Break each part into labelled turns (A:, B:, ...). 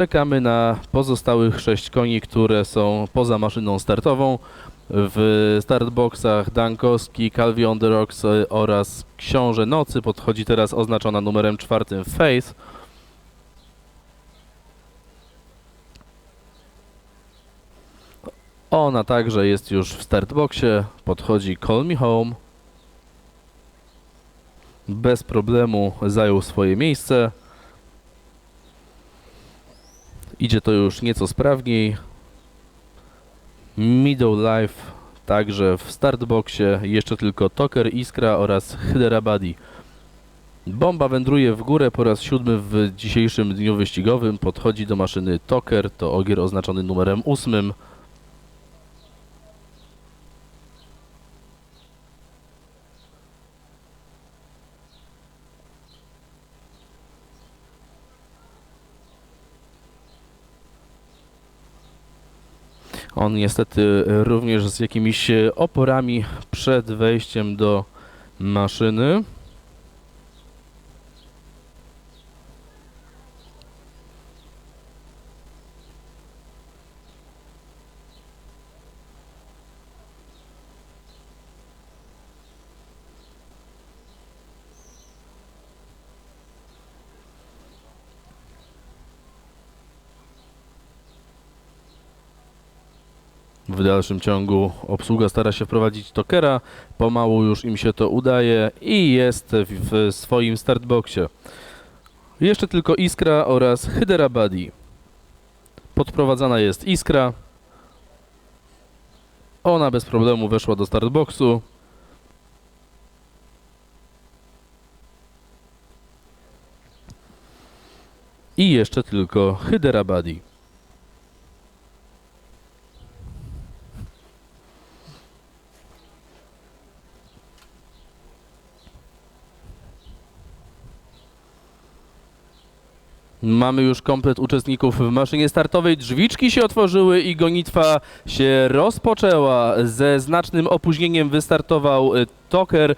A: Czekamy na pozostałych sześć koni, które są poza maszyną startową. W startboxach Dankowski, Calvi on the Rocks e, oraz Książę Nocy podchodzi teraz oznaczona numerem czwartym Faith. Ona także jest już w startboxie. Podchodzi Call Me Home. Bez problemu zajął swoje miejsce. Idzie to już nieco sprawniej. Middle Life także w startboxie. Jeszcze tylko Toker, Iskra oraz Hyderabadi. Bomba wędruje w górę po raz siódmy w dzisiejszym dniu wyścigowym. Podchodzi do maszyny Toker, to ogier oznaczony numerem ósmym. On niestety również z jakimiś oporami przed wejściem do maszyny. W dalszym ciągu obsługa stara się wprowadzić tokera. Pomału już im się to udaje i jest w, swoim startboxie. Jeszcze tylko Iskra oraz Hyderabadi. Podprowadzana jest Iskra. Ona bez problemu weszła do startboxu. I jeszcze tylko Hyderabadi. Mamy już komplet uczestników w maszynie startowej. Drzwiczki się otworzyły i gonitwa się rozpoczęła. Ze znacznym opóźnieniem wystartował e, Toker. E,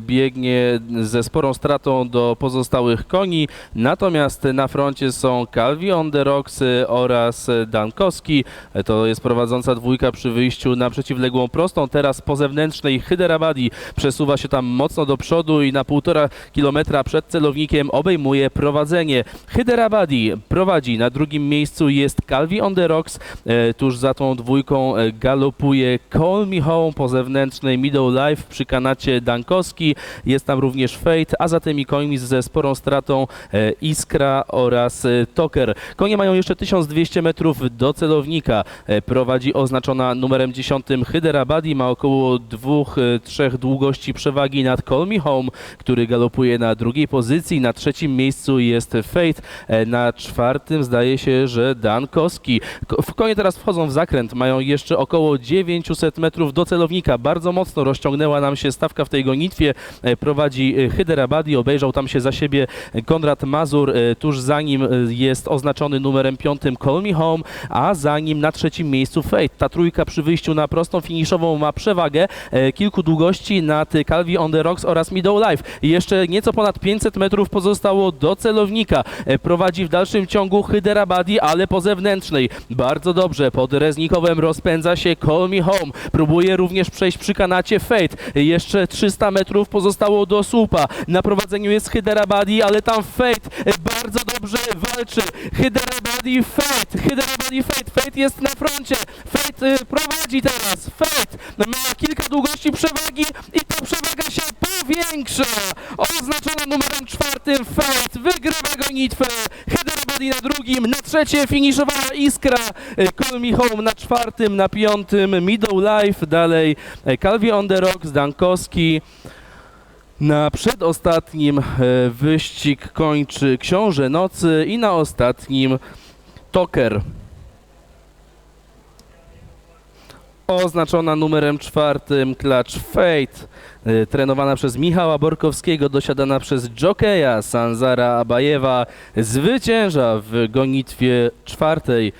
A: Biegnie ze sporą stratą do pozostałych koni. Natomiast na froncie są Calvi on the Rocks e, oraz Dankowski. E, To jest prowadząca dwójka przy wyjściu na przeciwległą prostą. Teraz po zewnętrznej Hyderabadi przesuwa się tam mocno do przodu i na półtora kilometra przed celownikiem obejmuje prowadzenie. Hyderabadi prowadzi, na drugim miejscu jest Calvi on the Rocks, tuż za tą dwójką galopuje Call Me Home po zewnętrznej Middle Life przy kanacie Dankowski, jest tam również Fate, a za tymi końmi ze sporą stratą e, Iskra oraz e, Toker. Konie mają jeszcze 1200 metrów do celownika, e, prowadzi oznaczona numerem 10 Hyderabadi, ma około 2-3 długości przewagi nad Call Me Home, który galopuje na drugiej pozycji, na trzecim miejscu jest Fate, Na czwartym zdaje się, że Dankowski. Ko- W konie teraz wchodzą w zakręt, mają jeszcze około 900 metrów do celownika. Bardzo mocno rozciągnęła nam się stawka w tej gonitwie. E, Prowadzi e, Hyderabadi, obejrzał tam się za siebie Konrad Mazur. E, Tuż za nim jest oznaczony numerem piątym Call Me Home, a za nim na trzecim miejscu Fate. Ta trójka przy wyjściu na prostą finiszową ma przewagę kilku długości nad Calvi on the Rocks oraz Middle Life. Jeszcze nieco ponad 500 metrów pozostało do celownika. Prowadzi w dalszym ciągu Hyderabadi, ale po zewnętrznej. Bardzo dobrze, pod Reznikowem rozpędza się Call Me Home. Próbuje również przejść przy kanacie Fate. E, Jeszcze 300 metrów pozostało do słupa. Na prowadzeniu jest Hyderabadi, ale tam Fate bardzo dobrze walczy. Hyderabadi Fate, Hyderabadi Fate, Fate jest na froncie. Fate e, prowadzi teraz. Fate ma kilka długości przewagi i ta przewaga się powiększa. Oznaczona numerem czwartym Fate wygrywa gonitwę. Na drugim, na trzecie finiszowała Iskra. E, Call Me Home na czwartym, na piątym Middle Life, dalej e, Calvi on the Rocks. Na przedostatnim e, wyścig kończy Książę Nocy i na ostatnim Toker. Oznaczona numerem czwartym klacz Fate, e, trenowana przez Michała Borkowskiego, dosiadana przez jokeja Sanzara Abajewa, zwycięża w gonitwie czwartej